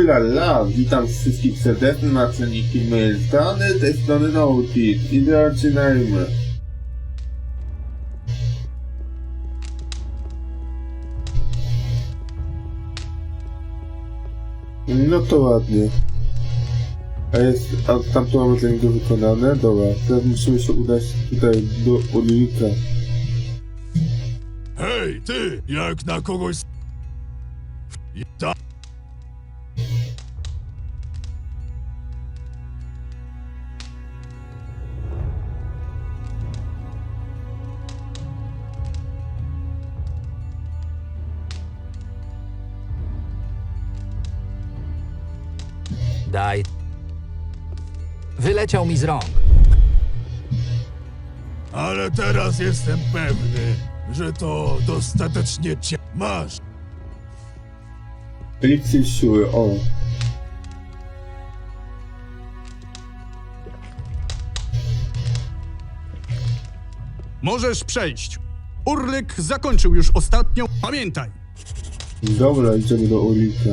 Ulala, witam wszystkich serdecznie na ceniki mojej strony, tej strony Nautis i zaczynajmy. No to ładnie. A jest, a tamto mamy dla niego wykonane? Dobra, teraz musimy się udać tutaj do Ulrika. Hej, ty! Jak na kogoś... Daj. Wyleciał mi z rąk. Ale teraz jestem pewny, że to dostatecznie cię... Masz! Eliksir siły, o. Możesz przejść. Urlyk zakończył już ostatnią. Pamiętaj, Dobra, idziemy do Ulrika.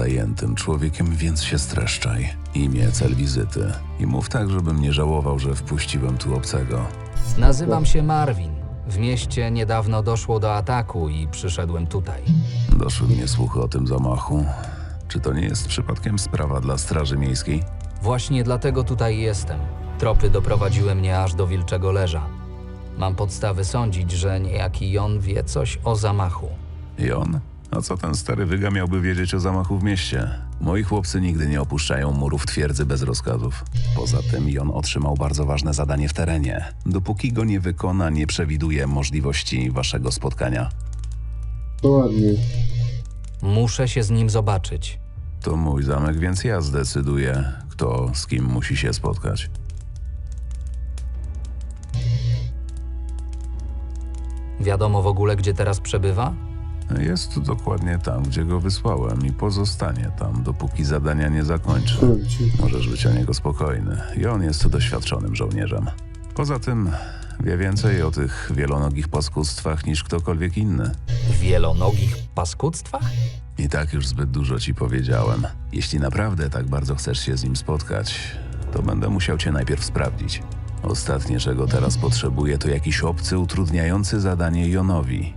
Zajętym człowiekiem, więc się streszczaj. Imię, cel wizyty. I mów tak, żebym nie żałował, że wpuściłem tu obcego. Nazywam się Marvin. W mieście niedawno doszło do ataku i przyszedłem tutaj. Doszły mnie słuchy o tym zamachu. Czy to nie jest przypadkiem sprawa dla Straży Miejskiej? Właśnie dlatego tutaj jestem. Tropy doprowadziły mnie aż do Wilczego Leża. Mam podstawy sądzić, że niejaki Jon wie coś o zamachu. Jon? A co ten stary wyga miałby wiedzieć o zamachu w mieście? Moi chłopcy nigdy nie opuszczają murów twierdzy bez rozkazów. Poza tym Jon otrzymał bardzo ważne zadanie w terenie. Dopóki go nie wykona, nie przewiduje możliwości waszego spotkania. To ładnie. Muszę się z nim zobaczyć. To mój zamek, więc ja zdecyduję, kto z kim musi się spotkać. Wiadomo w ogóle, gdzie teraz przebywa? Jest dokładnie tam, gdzie go wysłałem i pozostanie tam, dopóki zadania nie zakończy. Chodźcie. Możesz być o niego spokojny. I on jest doświadczonym żołnierzem. Poza tym wie więcej o tych wielonogich paskudstwach niż ktokolwiek inny. Wielonogich paskudztwach? I tak już zbyt dużo ci powiedziałem. Jeśli naprawdę tak bardzo chcesz się z nim spotkać, to będę musiał cię najpierw sprawdzić. Ostatnie, czego teraz potrzebuję, to jakiś obcy utrudniający zadanie Jonowi.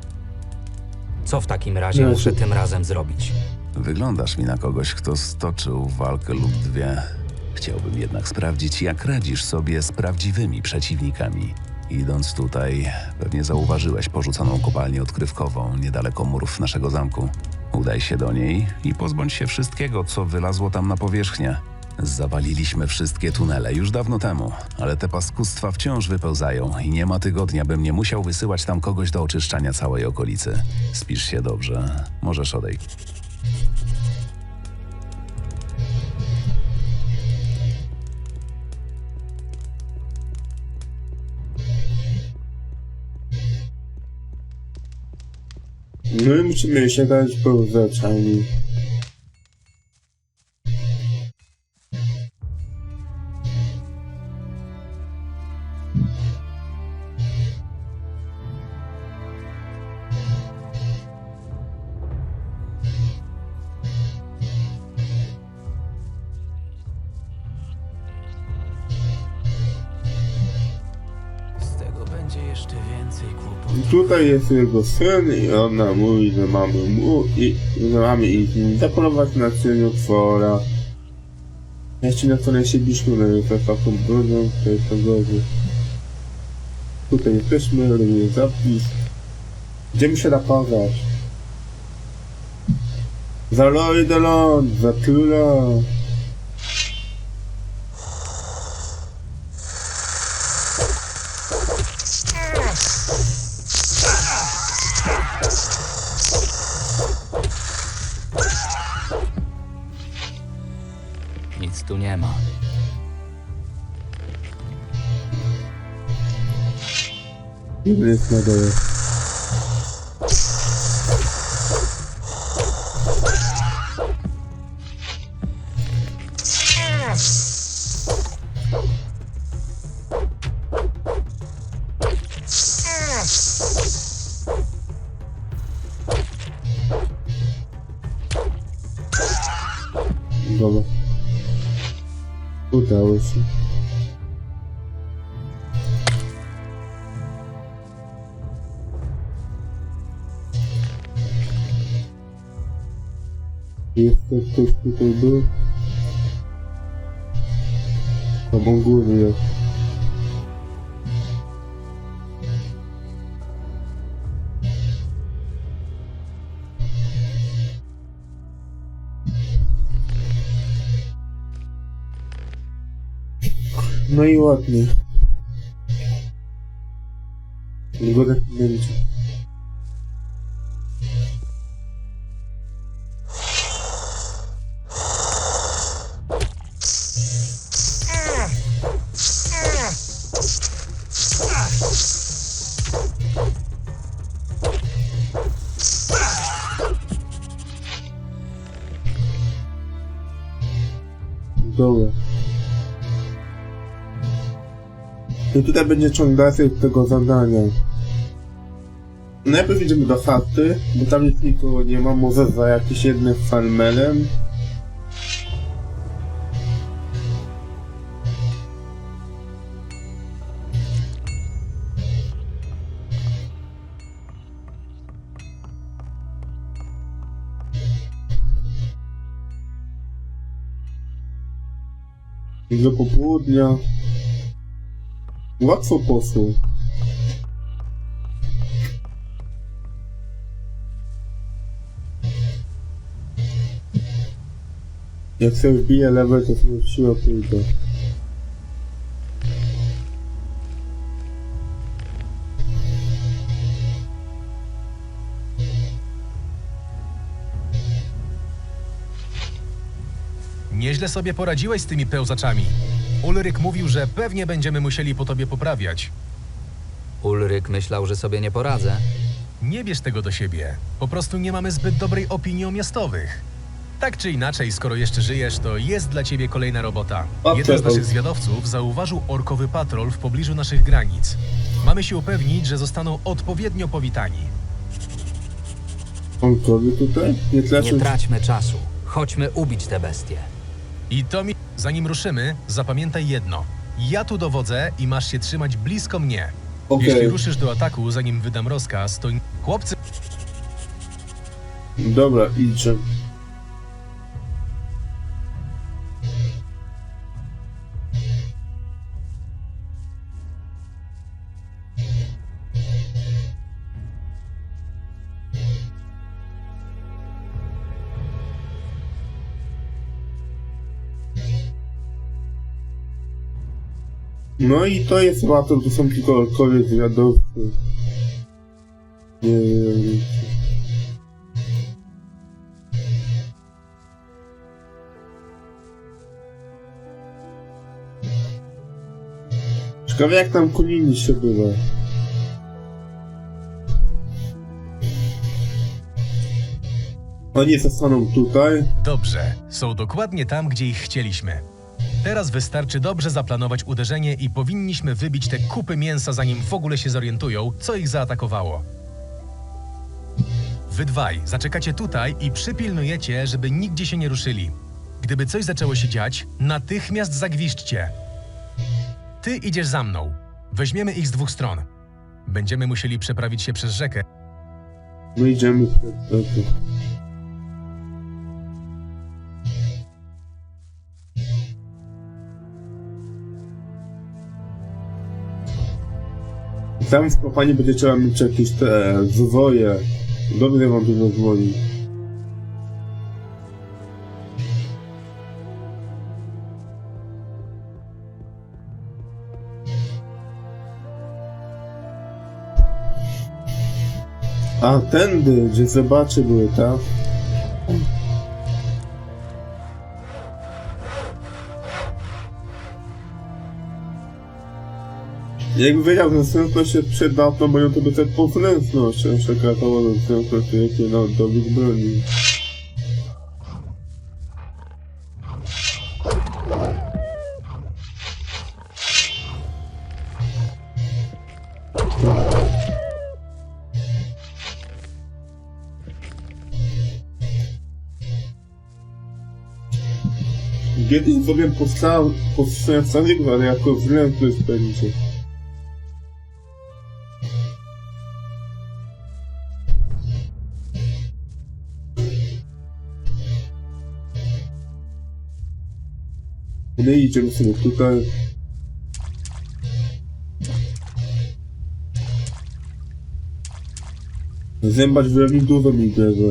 Co w takim razie Jezu. muszę tym razem zrobić? Wyglądasz mi na kogoś, kto stoczył walkę lub dwie. Chciałbym jednak sprawdzić, jak radzisz sobie z prawdziwymi przeciwnikami. Idąc tutaj, pewnie zauważyłeś porzuconą kopalnię odkrywkową niedaleko murów naszego zamku. Udaj się do niej i pozbądź się wszystkiego, co wylazło tam na powierzchnię. Zawaliliśmy wszystkie tunele już dawno temu, ale te paskustwa wciąż wypełzają i nie ma tygodnia, bym nie musiał wysyłać tam kogoś do oczyszczania całej okolicy. Spisz się dobrze, możesz odejść. No i musimy się dać po zaczęciu. I tutaj jest jego syn i ona mówi, że mamy mu i że mamy z nim zapolować na cieniotwora. Jeszcze na której się biśmy, no jest taką brodą, to jest to gorzej. Tutaj jesteśmy, robimy zapis. Gdzie mi się napadać? Za Lloydalon, za Tula. Nic tu nie ma. Jest na dole. Jeszcze ktoś tutaj był? Obok góry jest. No i ładnie. Jego Dobra. I tutaj będzie ciąg dalszy tego zadania. Najpierw idziemy do chaty, bo tam nic nikogo nie ma, może za jakimś jednym farmerem. Do popołudnia. Łatwo poszło. Jak sobie wbiję level, to sobie siła pójdę. Nieźle sobie poradziłeś z tymi pełzaczami. Ulryk mówił, że pewnie będziemy musieli po tobie poprawiać. Ulryk myślał, że sobie nie poradzę. Nie bierz tego do siebie. Po prostu nie mamy zbyt dobrej opinii o miastowych. Tak czy inaczej, skoro jeszcze żyjesz, to jest dla ciebie kolejna robota. Jeden z naszych zwiadowców zauważył orkowy patrol w pobliżu naszych granic. Mamy się upewnić, że zostaną odpowiednio powitani. Onkowi tutaj? Nie Nie traćmy czasu. Chodźmy ubić te bestie. I to mi... Zanim ruszymy, zapamiętaj jedno. Ja tu dowodzę i masz się trzymać blisko mnie. Okej. Jeśli ruszysz do ataku, zanim wydam rozkaz, to... Chłopcy... Dobra, idzie. No i to jest łatwo, to są tylko orkowie zwiadowcy. Nie wiem. Ciekawe jak tam kunini się bywa. Oni zostaną tutaj. Dobrze, są dokładnie tam, gdzie ich chcieliśmy. Teraz wystarczy dobrze zaplanować uderzenie i powinniśmy wybić te kupy mięsa, zanim w ogóle się zorientują, co ich zaatakowało. Wy dwaj zaczekacie tutaj i przypilnujecie, żeby nigdzie się nie ruszyli. Gdyby coś zaczęło się dziać, natychmiast zagwiżdżcie. Ty idziesz za mną. Weźmiemy ich z dwóch stron. Będziemy musieli przeprawić się przez rzekę, My idziemy w Tam w kopalni będzie trzeba mieć jakieś te zwoje. Dobrze wam to zadzwoni. A, tędy, gdzie zobaczy były, tak? Jakby wiedział, że zręczność się przyda, to mają to być jak pozręczność, a przekratowo zręczność, jakie no, dowód broni. Kiedyś sobie powstał, powstałem Stanowego, ale jako wręcz spędzicie. No i idziemy sobie tutaj. Zębać wyraźnie dużo mi tego.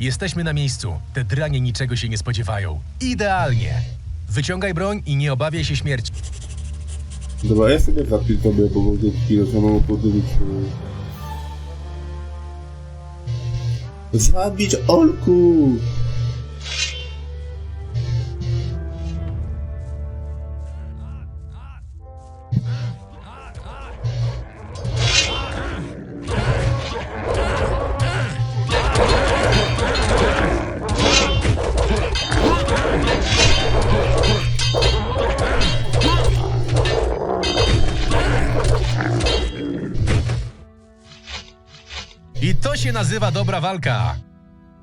Jesteśmy na miejscu. Te dranie niczego się nie spodziewają. Idealnie. Wyciągaj broń i nie obawiaj się śmierci. Dobra, ja sobie zapisz sobie, bo mogę chwilę samemu podróżyć. Zabić Olku! Się nazywa dobra walka.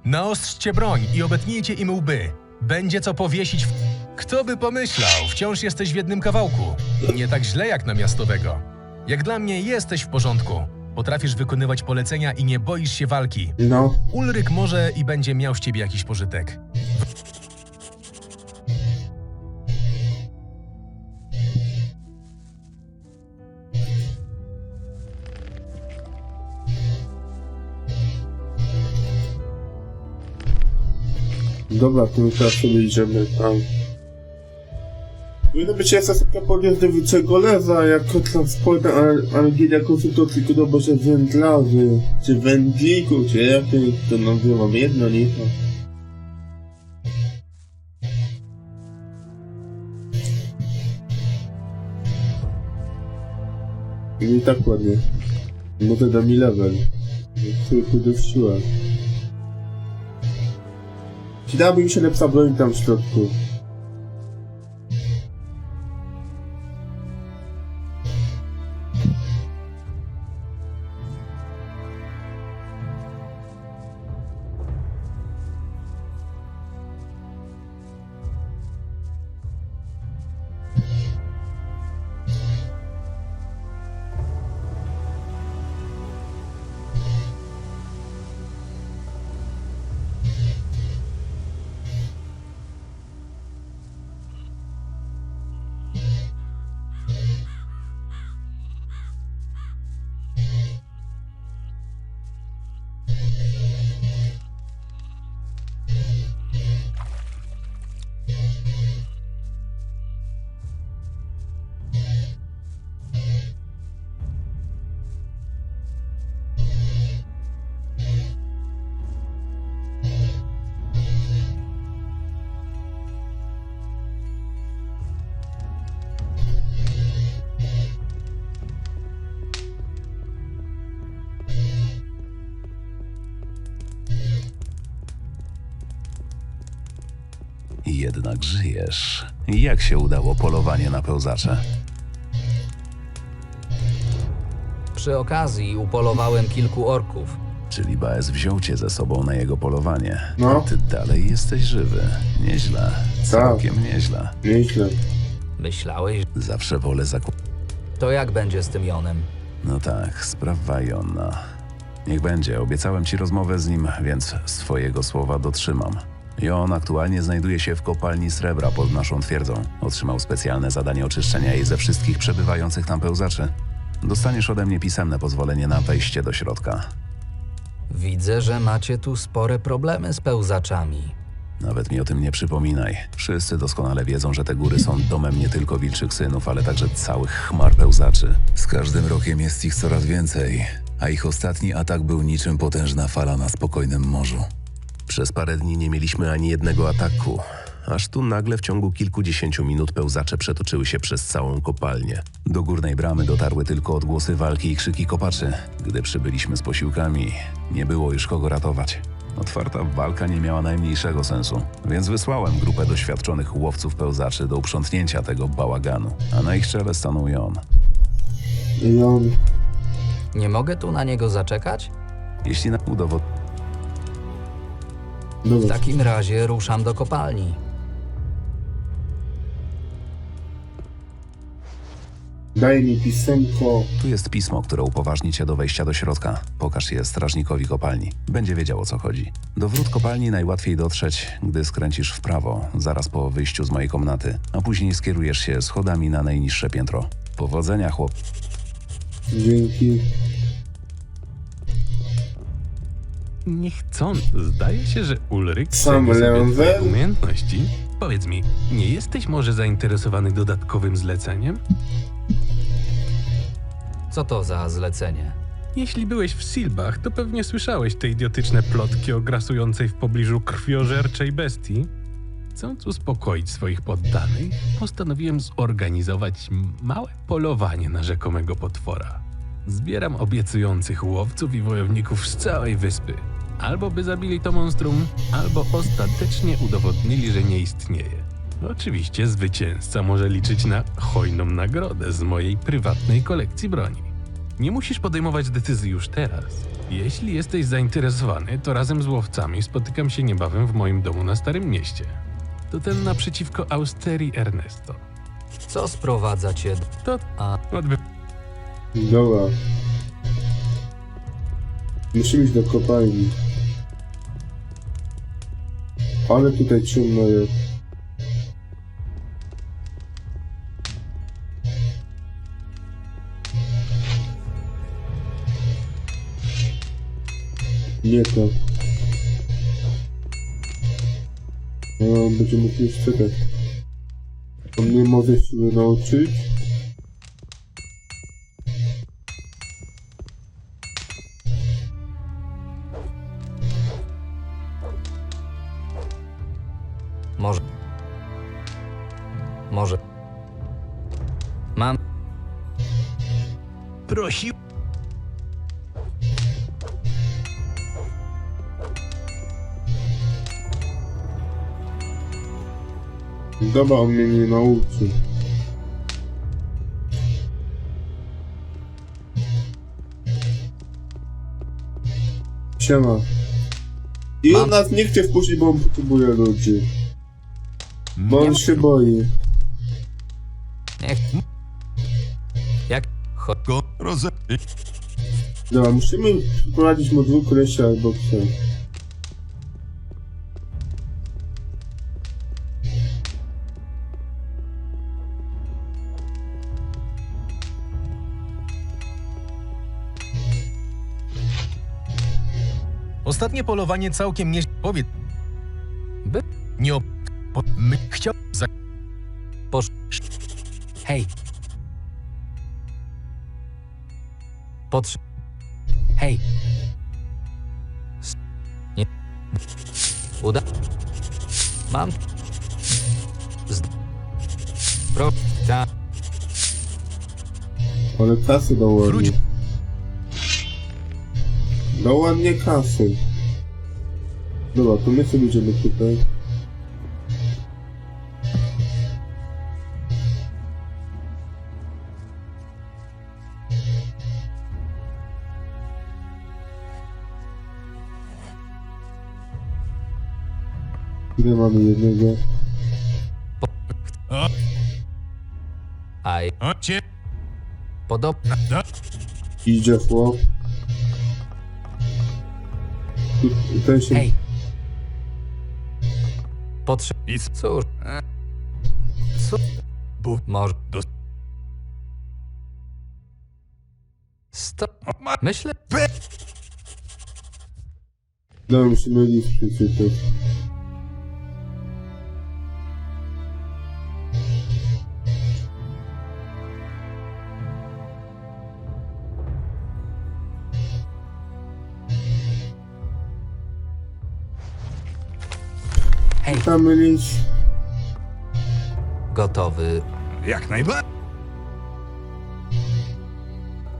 Naostrzcie broń i obetnijcie im łby. Będzie co powiesić w... Kto by pomyślał, wciąż jesteś w jednym kawałku. Nie tak źle jak na miastowego. Jak dla mnie jesteś w porządku. Potrafisz wykonywać polecenia i nie boisz się walki. No, Ulryk może i będzie miał z ciebie jakiś pożytek. Dobra, to my teraz sobie idziemy tam. Powinno być jakaś taka podjazd do Wilczego Lewa, jako transporter Angilia konsultacji podoba się wędlarzy, czy wędlików, czy jak to to nazywam, jedno, nie to. Nie tak ładnie. Może da mi level. Który pójdę w siłę. Przydałaby mi się lepsza broń tam w środku. Jednak żyjesz. Jak się udało polowanie na pełzacze? Przy okazji upolowałem kilku orków. Czyli Baez wziął cię ze sobą na jego polowanie. No. A ty dalej jesteś żywy. Nieźle. Całkiem nieźle. Nieźle. Myślałeś, Zawsze wolę zakup... to jak będzie z tym Jonem? No tak, sprawa Jonna. Niech będzie, obiecałem ci rozmowę z nim, więc swojego słowa dotrzymam. Jon aktualnie znajduje się w kopalni srebra pod naszą twierdzą. Otrzymał specjalne zadanie oczyszczenia jej ze wszystkich przebywających tam pełzaczy. Dostaniesz ode mnie pisemne pozwolenie na wejście do środka. Widzę, że macie tu spore problemy z pełzaczami. Nawet mi o tym nie przypominaj. Wszyscy doskonale wiedzą, że te góry są domem nie tylko wilczych synów, ale także całych chmar pełzaczy. Z każdym rokiem jest ich coraz więcej, a ich ostatni atak był niczym potężna fala na spokojnym morzu. Przez parę dni nie mieliśmy ani jednego ataku, aż tu nagle w ciągu kilkudziesięciu minut pełzacze przetoczyły się przez całą kopalnię. Do górnej bramy dotarły tylko odgłosy walki i krzyki kopaczy. Gdy przybyliśmy z posiłkami, nie było już kogo ratować. Otwarta walka nie miała najmniejszego sensu, więc wysłałem grupę doświadczonych łowców pełzaczy do uprzątnięcia tego bałaganu, a na ich czele stanął Jon. I on... Nie mogę tu na niego zaczekać? Jeśli na udowod... W takim razie ruszam do kopalni. daj mi pisemko. Tu jest pismo, które upoważni cię do wejścia do środka. Pokaż je strażnikowi kopalni. Będzie wiedział o co chodzi. Do wrót kopalni najłatwiej dotrzeć, gdy skręcisz w prawo, zaraz po wyjściu z mojej komnaty, a później skierujesz się schodami na najniższe piętro. Powodzenia, chłop. Dzięki. Niechcący. Zdaje się, że Ulryk Sam ceni sobie twoje umiejętności. Powiedz mi, nie jesteś może zainteresowany dodatkowym zleceniem? Co to za zlecenie? Jeśli byłeś w Silbach, to pewnie słyszałeś te idiotyczne plotki o grasującej w pobliżu krwiożerczej bestii. Chcąc uspokoić swoich poddanych, postanowiłem zorganizować małe polowanie na rzekomego potwora. Zbieram obiecujących łowców i wojowników z całej wyspy. Albo by zabili to monstrum, albo ostatecznie udowodnili, że nie istnieje. Oczywiście zwycięzca może liczyć na hojną nagrodę z mojej prywatnej kolekcji broni. Nie musisz podejmować decyzji już teraz. Jeśli jesteś zainteresowany, to razem z łowcami spotykam się niebawem w moim domu na Starym Mieście. To ten naprzeciwko Austerii Ernesto. Co sprowadza cię do... To A, odby... Dobra. Musimy iść do kopalni. Ale tutaj ciemno jest. Nie to. No, będziemy musieli czekać. On nie może się nauczyć. Mam... Prosił. Dobra, on mnie nie nauczy. Siema. I on Mam- nas nie chce wpuścić, bo on potrzebuje ludzi. Bo on się boi. Niech... Jak... Go roze... Dobra, musimy prowadzić mu dwóch kolesi albo trzech. Ostatnie polowanie całkiem nie... Powiedz... By... Nie op... Po... My... Chciał... Za... Posz... Hej! Potrze... Hej! S... Nie... Uda... Mam... Z... Pro... Ta... Ale kasy. Wróć. Dał ładnie kasy. Dobra, to my sobie idziemy tutaj. Ile mamy jednego? Aj... O cię... Podob... Idzie chłop. Tu, ten się... Hej! Potrze... I Cóż... e, Co... Bu- Może... do- Sto... ma... Myślę... Dobra, musimy list przeczytać. Hej! Czytamy list. Gotowy. Jak najbardziej.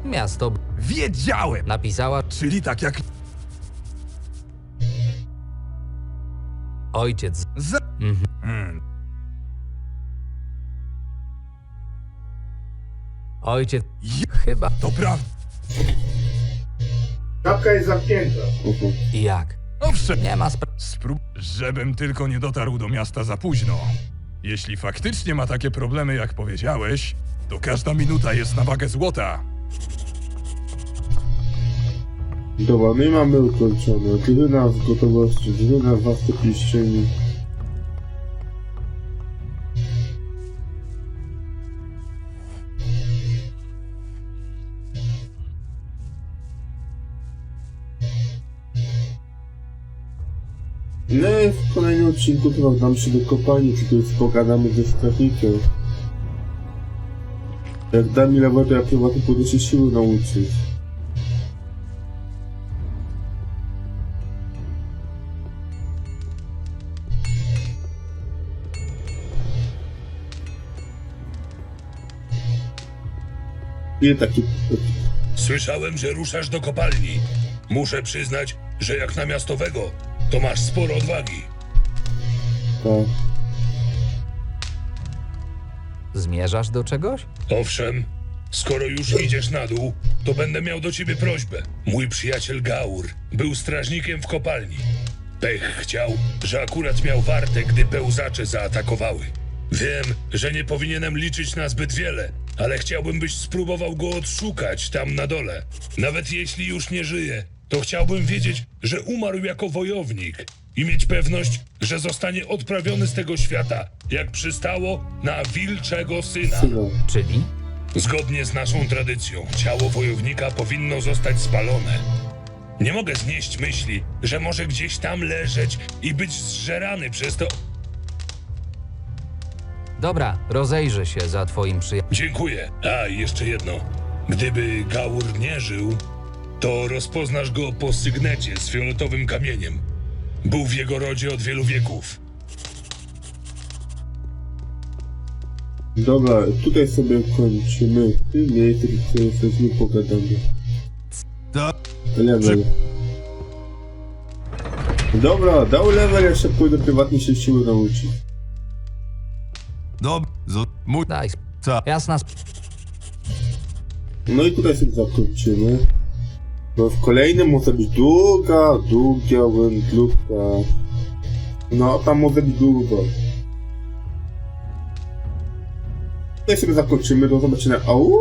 Miasto B- Wiedziałem! napisała Czyli tak jak... ojciec. Za... Mhm. Hmm. Ojciec... Je- Chyba... To prawda. Kapka jest zamknięta. Jak? Owszem, Nie ma sprawy. sprób... Żebym tylko nie dotarł do miasta za późno. Jeśli faktycznie ma takie problemy, jak powiedziałeś, to każda minuta jest na wagę złota. Dobra, my mamy ukończone. Drużyna w gotowości, drużyna w własnej piszczeni. No i w kolejnym odcinku dam się do kopalni, czy tu pogadamy ze strażnikiem. Jak da mi to ja prywatnie pójdę się siły nauczyć. I taki... Słyszałem, że ruszasz do kopalni. Muszę przyznać, że jak na miastowego, to masz sporo odwagi. tak. Zmierzasz do czegoś? Owszem, skoro już idziesz na dół, to będę miał do ciebie prośbę. Mój przyjaciel Gaur był strażnikiem w kopalni. Pech chciał, że akurat miał wartę, gdy pełzacze zaatakowały. Wiem, że nie powinienem liczyć na zbyt wiele, ale chciałbym, byś spróbował go odszukać tam na dole. Nawet jeśli już nie żyje, to chciałbym wiedzieć, że umarł jako wojownik i mieć pewność, że zostanie odprawiony z tego świata, jak przystało na wilczego syna. Czyli? Zgodnie z naszą tradycją, ciało wojownika powinno zostać spalone. Nie mogę znieść myśli, że może gdzieś tam leżeć i być zżerany przez to. Dobra, rozejrzę się za twoim przyjacielem. Dziękuję. A, i jeszcze jedno. Gdyby Gaur nie żył, to rozpoznasz go po sygnecie z fioletowym kamieniem. Był w jego rodzie od wielu wieków. Dobra, tutaj sobie kończymy. Gdzie sobie z nim pogadamy. To... Level. Dobra, dał level, jeszcze pójdę prywatnie się siły nauczyć. Dob... Z... Mój... Daj Co? Jasna sp- No i tutaj sobie zakończymy. No w kolejnym może być długa, długa wędrówka. No, tam może być długo. Tutaj sobie zakończymy, do zobaczenia. Au!